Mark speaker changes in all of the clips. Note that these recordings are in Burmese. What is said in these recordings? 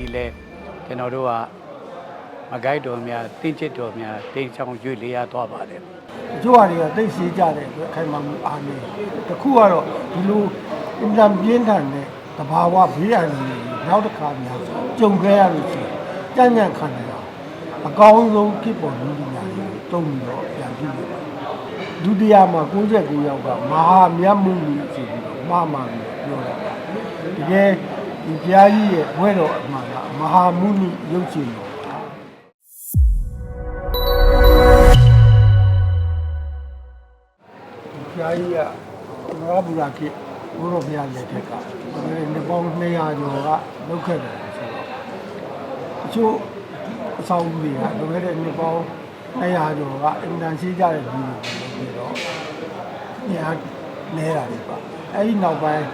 Speaker 1: ကြီးလဲကျွန်တော်တို့ကမကိုက်တော်များတင်းချစ်တော်များတိမ်ချောင်းရွေ့လေးရသွားပါတယ်
Speaker 2: အကျိုးအရာတွေကတိတ်ရှိကြတဲ့အတွက်ခိုင်မာမှုအားနည်းတခုကတော့ဒီလိုအင်တန်ပြင်းထန်တဲ့တဘာဝဘေးအန္တရာယ်တွေနောက်တစ်ခါများကြုံခဲ့ရလို့ရှိရင်ကြံ့ကြံ့ခံနိုင်အောင်အကောင်းဆုံးဖြစ်ပေါ်လူပညာရေးကိုတုံးပြီးတော့ပြန်ကြည့်ရပါတယ်ဒုတိယမှာ69ယောက်ကမဟာမြတ်မှုကြီးဆိုပြီးတော့မှားမှန်ပြီးပြောတာပါတကယ် ဒီဘုရားကြီးရဲ့ဘွဲတော်အမှန်ကမဟာမုနိရုပ်ရှင်တော်ပါဘုရားကြီးကဘောဘူရာကိဘုရောဘုရားလက်ထက်ကဒီနေပေါင်း200ကျော်ကလောက်ခဲ့တယ်ဆိုတော့အချို့အဆောင်ကြီးတွေကလွန်ခဲ့တဲ့နေပေါင်း200ကျော်ကအင်တန်ရှိကြတဲ့ဒီလိုပြီးတော့ညာနေတာတွေပါအဲ့ဒီနောက်ပိုင်း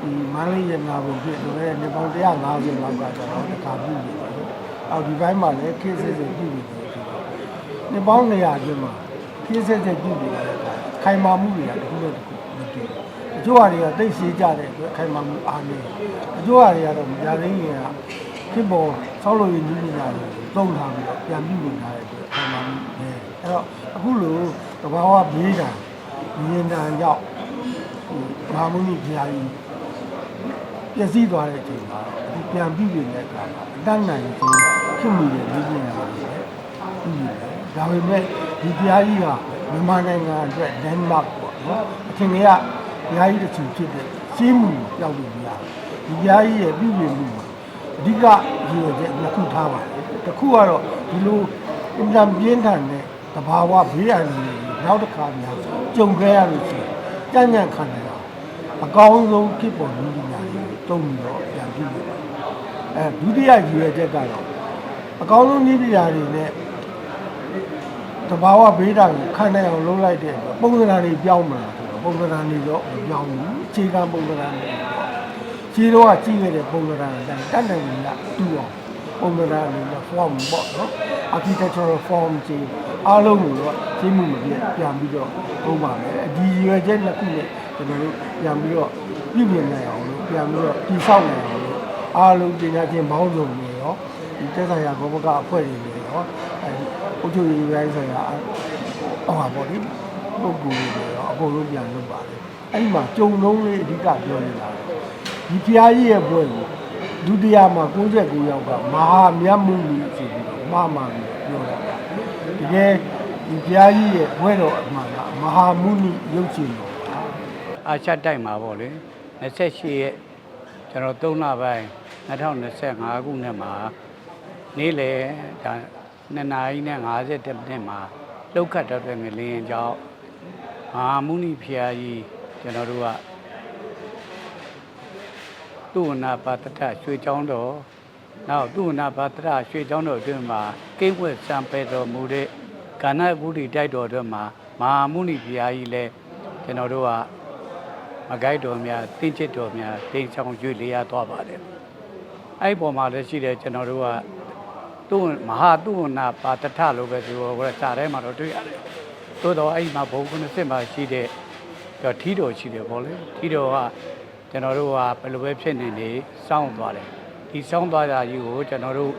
Speaker 2: ဒီမန္တလေးရနာဘုံဖြစ်လွန်ခဲ့တဲ့နေပေါင်း150လောက်ကကျတော့တခါပြုနေတယ်အော်ဒီဘက်မှာလည်းခေတ်စစ်စစ်ပြုနေတယ်ဆိုတော့နေပေါင်း200ကျော်မှာခေတ်စစ်စစ်ပြုနေတယ်ခိုင်မာမှုတွေကတစ်ခုနဲ့တစ်ခုမတူဘူးအကျိုးအရာတွေကတိတ်ရှိကြတဲ့အတွက်ခိုင်မာမှုအားနည်းအကျိုးအရာတွေကတော့ညာသိန်းတွေကဖြစ်ပေါ်ဆောက်လုပ်ရေးနည်းပညာတွေကိုသုံးထားပြီးတော့ပြန်ပြုလုပ်ထားတဲ့အတွက်ခိုင်မာမှုနည်းအဲ့တော့အခုလိုတဘာဝဘေးကံမြင်တန်ကြောင့်ဟိုမဟာမုနိဘုရားကြီး ပြည့်စည်သွားတဲ့အချိန်မှာအခုပြန်ပြုလုပ်တဲ့အခါမှာအတတ်နိုင်ဆုံးဖြစ်မှုရဲ့နည်းပညာတွေလည်းပြုလုပ်တယ်ဒါပေမဲ့ဒီဘုရားကြီးကမြန်မာနိုင်ငံအတွက် landmark ပေါ့နော်အထင်ကြီးကဘုရားကြီးတစ်ချူဖြစ်တဲ့ရှင်းမှုရောက်လို့မရဘူးဒီဘုရားကြီးရဲ့ပြုပြင်မှုမှာအဓိကရည်ရွယ်ချက်နှစ်ခုထားပါတယ်တစ်ခုကတော့ဒီလိုအင်တန်ပြင်းထန်တဲ့တဘာဝဘေးအန္တရာယ်တွေနောက်တစ်ခါများကြုံခဲ့ရလို့ရှိရင်ကြံ့ကြံ့ခံနိုင်အောင်အကောင်းဆုံးဖြစ်ပေါ်လူပညာရေးကို တုံးပြီးတော့ပြန်ပြုလုပ်ပါတယ်အဲဒုတိယရည်ရွယ်ချက်ကတော့အကောင်းဆုံးနည်းပညာတွေနဲ့တဘာဝဘေးဓာတ်ကိုခံနိုင်အောင်လုပ်လိုက်တဲ့အတွက်ပုံစံတွေပြောင်းမှာဆိုတော့ပုံစံတွေတော့မပြောင်းဘူးအခြေခံပုံစံတွေပေါ့ခြေတော့ကကြီးခဲ့တဲ့ပုံစံတွေတိုင်းတတ်နိုင်ရင်ကတူအောင်ပုံစံတွေနဲ့ form ပေါ့နော် architectural form ကြီးအားလုံးကိုတော့ရှင်းမှုမပြတ်ပြန်ပြီးတော့ပုံပါမယ်အဒီရွယ်ချက်နှစ်ခုနဲ့ကျွန်တော်တို့ပြန်ပြီးတော့ပြုပြင်နိုင်အောင်လို့ ပြန်ပြီးတော့တည်ဆောက်နိုင်အောင်လို့အားလုံးပညာရှင်ဘောင်းစုံတွေရောဒီတက်ဆိုင်ရာဘောမကအဖွဲ့တွေရောအဲဒီအုပ်ချုပ်ရေးပိုင်းဆိုင်ရာဟောပါပေါ့ဒီပုဂ္ဂိုလ်တွေရောအကုန်လုံးပြန်လုပ်ပါတယ်အဲ့ဒီမှာကြုံလုံးလေးအဓိကပြောနေတာဒီဖျားကြီးရဲ့ဘွဲကိုဒုတိယမှာ69ယောက်ကမဟာမြတ်မှုကြီးဆိုပြီးတော့မှားမှန်ပြီးပြောတာတကယ်ဒီဖျားကြီးရဲ့ဘွဲတော်အမှန်ကမဟာမုနိရုပ်ရှင်တော်ပါ
Speaker 1: အာရှတိုက်မှာပေါ့လေ 28ရက်ကျွန်တော်3လပိုင်း2025ခုနှစ်မှာနေ့လေဒါ2နာရီနဲ့50မိနစ်မှာလောက်ခတ်တော့တဲ့ငလင်းကြောင့်မဟာမုနိဖျားကြီးကျွန်တော်တို့ကသူဝနာပါတတရွှေချောင်းတော်နောက်သူဝနာပါတတရွှေချောင်းတော်အတွင်းမှာကိန်းဝဲစံပဲတော်မူတဲ့ကာဏဂုတိတိုက်တော်အတွင်းမှာမဟာမုနိဖျားကြီးလည်းကျွန်တော်တို့က မကိုက်တော်များတင်းချစ်တော်များတိမ်ချောင်းရွေ့လေးရသွားပါတယ်အဲ့ဒီပုံမှာလည်းရှိတယ်ကျွန်တော်တို့ကသူ့မဟာသူဝနာပါတထလို့ပဲသူကစာထဲမှာတော့တွေ့ရတယ်သို့တော့အဲ့ဒီမှာဘုံကုနစစ်မှာရှိတဲ့တော့ထီတော်ရှိတယ်ပေါ့လေထီတော်ကကျွန်တော်တို့ကဘယ်လိုပဲဖြစ်နေနေစောင်းသွားတယ်ဒီစောင်းသွားတာကြီးကိုကျွန်တော်တို့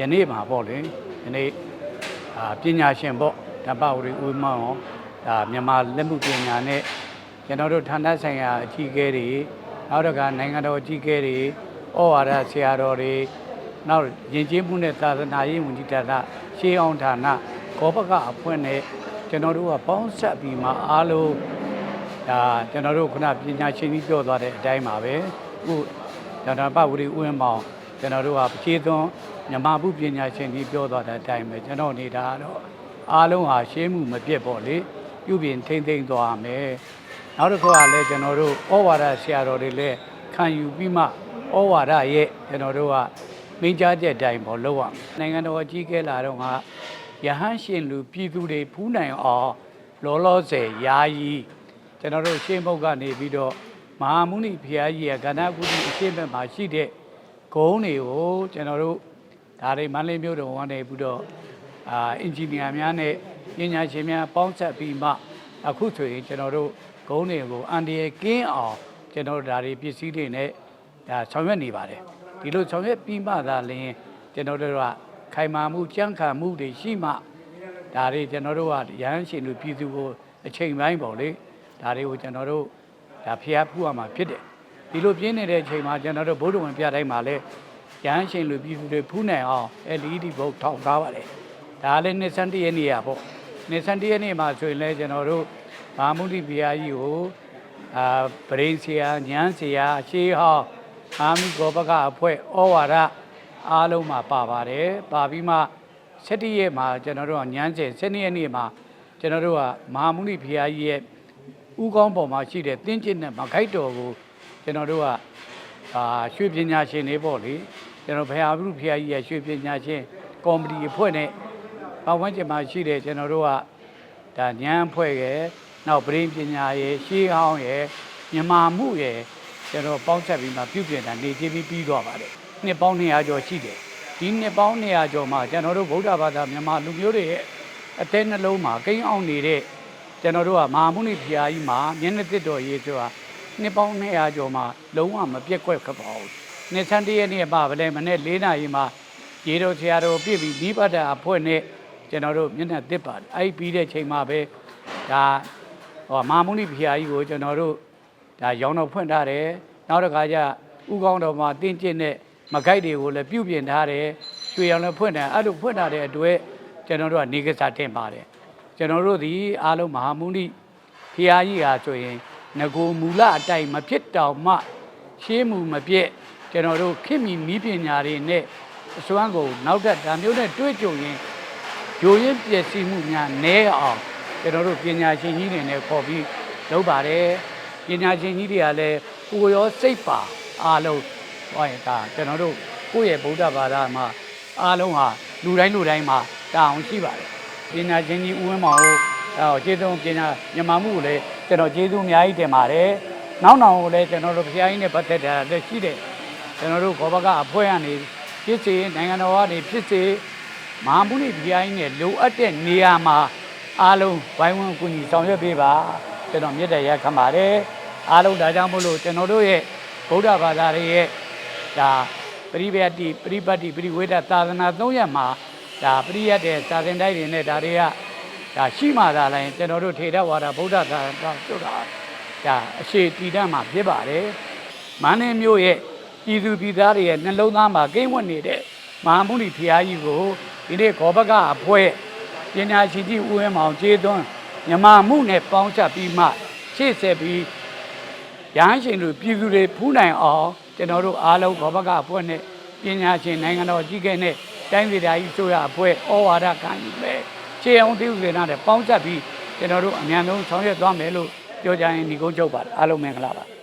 Speaker 1: ယနေ့မှာပေါ့လေယနေ့အာပညာရှင်ပေါ့ဓမ္မဝရီဦးမောင်ဒါမြန်မာလက်မှုပညာနဲ့ ကျွန်တော်တို့ဌာနဆိုင်ရာအကြီးအကဲတွေနောက်တစ်ခါနိုင်ငံတော်အကြီးအကဲတွေဩဝါဒဆရာတော်တွေနောက်ယဉ်ကျေးမှုနဲ့သာသနာရေးဝန်ကြီးဌာနရှေးအောင်ဌာနကောပကအဖွဲ့နဲ့ကျွန်တော်တို့ကပေါင်းဆက်ပြီးမှအားလုံးဒါကျွန်တော်တို့ခုနပညာရှင်ကြီးပြောသွားတဲ့အတိုင်းပါပဲအခုဒေါက်တာပဝရီဦးဝင်းမောင်ကျွန်တော်တို့ကဖြည့်သွန်းမြန်မာမှုပညာရှင်ကြီးပြောသွားတဲ့အတိုင်းပဲကျွန်တော်နေတာကတော့အားလုံးဟာရှင်းမှုမပြတ်ပေါ့လေပြုပြင်ထိမ့်သိမ့်သွားမယ် နောက်တစ်ခုကလည်းကျွန်တော်တို့ဩဝါဒဆရာတော်တွေလည်းခံယူပြီးမှဩဝါဒရဲ့ကျွန်တော်တို့ကမိန့်ကြားချက်တိုင်းပေါ်လုပ်ရမယ်နိုင်ငံတော်အကြီးအကဲလာတော့ကယဟန်ရှင်လူပြည်သူတွေဖူးနိုင်အောင်လောလောဆယ်ယာယီကျွန်တော်တို့ရှင်းဘုတ်ကနေပြီးတော့မဟာမုနိဖျားကြီးရဲ့ကဏ္ဍကုတိအရှင်းဘက်မှာရှိတဲ့ဂုံးတွေကိုကျွန်တော်တို့ဒါတွေမန္တလေးမြို့တော်ကနေပြီးတော့အာအင်ဂျင်နီယာများနဲ့ပညာရှင်များပေါင်းဆက်ပြီးမှအခုဆိုရင်ကျွန်တော်တို့ ဂုံးတွေကိုအန်ဒီရဲ့ကင်းအောင်ကျွန်တော်တို့ဒါတွေပစ္စည်းတွေနဲ့ဒါဆောင်ရွက်နေပါတယ်ဒီလိုဆောင်ရွက်ပြီးမှသာလျှင်ကျွန်တော်တို့ကခိုင်မာမှုကြံ့ခံမှုတွေရှိမှဒါတွေကျွန်တော်တို့ကရဟန်းရှင်လူပြည်သူကိုအချိန်ပိုင်းပေါ့လေဒါတွေကိုကျွန်တော်တို့ဒါဖျားဖူးရမှာဖြစ်တယ်ဒီလိုပြင်းနေတဲ့အချိန်မှာကျွန်တော်တို့ဗုဒ္ဓဝင်ပြတိုင်းမှာလည်းရဟန်းရှင်လူပြည်သူတွေဖူးနိုင်အောင် LED ဘုတ်ထောက်ထားပါတယ်ဒါလည်းနှစ်ဆန်းတရနေ့ရပေါ့နှစ်ဆန်းတရနေ့မှာဆိုရင်လည်းကျွန်တော်တို့ မဟာမုဒိဘုရားကြီးကိုအာပရိန်ဆရာညန်းဆရာရှေးဟောင်းအာမိကောပကအဖွဲ့ဩဝါဒအားလုံးမှာပါပါတယ်ပါပြီးမှ7ရက်မှာကျွန်တော်တို့ကညန်းစေ7ရက်နေ့မှာကျွန်တော်တို့ကမဟာမုနိဖရာကြီးရဲ့ဥကောင်းပေါ်မှာရှိတဲ့တင်းကျစ်နဲ့မခိုက်တော်ကိုကျွန်တော်တို့ကအာရွှေပညာရှင်တွေပေါ့လေကျွန်တော်ဘုရားဘုရုဖရာကြီးရဲ့ရွှေပညာရှင်ကော်မတီအဖွဲ့နဲ့ပတ်ဝန်းကျင်မှာရှိတဲ့ကျွန်တော်တို့ကဒါဉာဏ်ဖွဲ့ရယ် နောက်ပရိပညာရယ်ရှေးဟောင်းရယ်မြမာမှုရယ်ကျွန်တော်ပေါင်းဆက်ပြီးမှပြုပြင်တာနေချင်းပြီးပြီးသွားပါတယ်နှစ်ပေါင်း200ကျော်ရှိတယ်ဒီနှစ်ပေါင်း200ကျော်မှာကျွန်တော်တို့ဗုဒ္ဓဘာသာမြန်မာလူမျိုးတွေရဲ့အသေးနှလုံးမှာကိန်းအောင်နေတဲ့ကျွန်တော်တို့ကမဟာမုနိဖျားကြီးမှာမျက်နှာတစ်တော်ရေးဆိုတာနှစ်ပေါင်း200ကျော်မှာလုံးဝမပြတ်ကွက်ခပ်ပါဘူးနှစ်ဆန်းတည့်ရက်နေ့ပါဗလဲမနေ့၄နာရီမှာရေတော်ဆရာတော်ပြည့်ပြီးနိဗ္ဗာန်အဖွဲ့နဲ့ကျွန်တော်တို့မျက်နှာတစ်ပါတယ်အဲ့ဒီပြီးတဲ့ချိန်မှာပဲဒါ ဟောမာမုနိဖျာကြီးကိုကျွန်တော်တို့ဒါရောင်းတော့ဖွင့်ထားတယ်နောက်တစ်ခါကျဥကောင်းတော်မှာတင်းကျင့်တဲ့မကိုက်တွေကိုလည်းပြုပြင်ထားတယ်ရွှေရောင်လည်းဖွင့်တယ်အဲ့လိုဖွင့်ထားတဲ့အတွက်ကျွန်တော်တို့ကနေကစားတင်ပါတယ်ကျွန်တော်တို့ဒီအားလုံးမဟာမုနိဖျာကြီးဟာဆိုရင်ငကိုမူလအတိုင်းမဖြစ်တောင်မှရှေးမှုမပြည့်ကျွန်တော်တို့ခင်မီနီးပညာတွေနဲ့အစွမ်းကုန်နောက်ထပ်ဒါမျိုးနဲ့တွဲကြုံရင်ဂျိုရင်းပျက်စီးမှုများနည်းအောင် ကျွန်တော်တို့ပညာရှင်ကြီးတွေနဲ့ခေါ်ပြီးလုပ်ပါတယ်ပညာရှင်ကြီးတွေကလည်းကိုယ်ရောစိတ်ပါအားလုံးဟောရင်ဒါကျွန်တော်တို့ကိုယ့်ရဲ့ဗုဒ္ဓဘာသာမှာအားလုံးဟာလူတိုင်းလူတိုင်းမှာတာအောင်ရှိပါတယ်ပညာရှင်ကြီးဦးဝင်းမောင်ကိုအဲကျေးဇူးပညာမြန်မာမှုကိုလည်းကျွန်တော်ကျေးဇူးအများကြီးတင်ပါတယ်နောက်နောက်ကိုလည်းကျွန်တော်တို့ဖျားကြီးနဲ့ပတ်သက်တာလည်းရှိတယ်ကျွန်တော်တို့ဘောဘကအဖွဲ့ကနေဖြစ်စေနိုင်ငံတော်ကနေဖြစ်စေမဟာမုနိဘုရားကြီးနဲ့လိုအပ်တဲ့နေရာမှာ အားလုံးဝိုင်းဝန်းကူညီဆောင်ရွက်ပေးပါကျွန်တော်မြတ်တရားခံပါတယ်အားလုံးဒါကြောင့်မို့လို့ကျွန်တော်တို့ရဲ့ဗုဒ္ဓဘာသာရဲ့ဒါပရိပယတိပရိပတ်တိပရိဝေဒသာသနာ၃ရပ်မှာဒါပရိယတ်တဲ့သာသင်တိုက်တွေနဲ့ဒါတွေကဒါရှိမှသာလဲကျွန်တော်တို့ထေရဝါဒဗုဒ္ဓသာသနာဆိုတာဒါအရှိတည်တတ်မှာဖြစ်ပါတယ်မန္တလေးမြို့ရဲ့ပြည်သူပြည်သားတွေရဲ့နှလုံးသားမှာကိန်းဝတ်နေတဲ့မဟာမုနိဖျားကြီးကိုဒီနေ့ခောဘကအဖွဲ့ ပညာရှင်ကြီးဦးဝင်းမောင်ကျေးသွန်းမြမမှုနဲ့ပေါင်းချက်ပြီးမှရှေ့ဆက်ပြီးရဟန်းရှင်တို့ပြည်သူတွေဖူးနိုင်အောင်ကျွန်တော်တို့အားလုံးခောဘကအဖွဲ့နဲ့ပညာရှင်နိုင်ငံတော်ကြီးကဲနဲ့တိုင်းပြည်သားကြီးဆိုရအဖွဲ့ဩဝါဒခံယူပဲခြေအောင်သိဥစေနာနဲ့ပေါင်းချက်ပြီးကျွန်တော်တို့အမြန်ဆုံးဆောင်ရွက်သွားမယ်လို့ပြောကြရင်ဒီကုန်းချုပ်ပါတယ်အားလုံးမင်္ဂလာပါ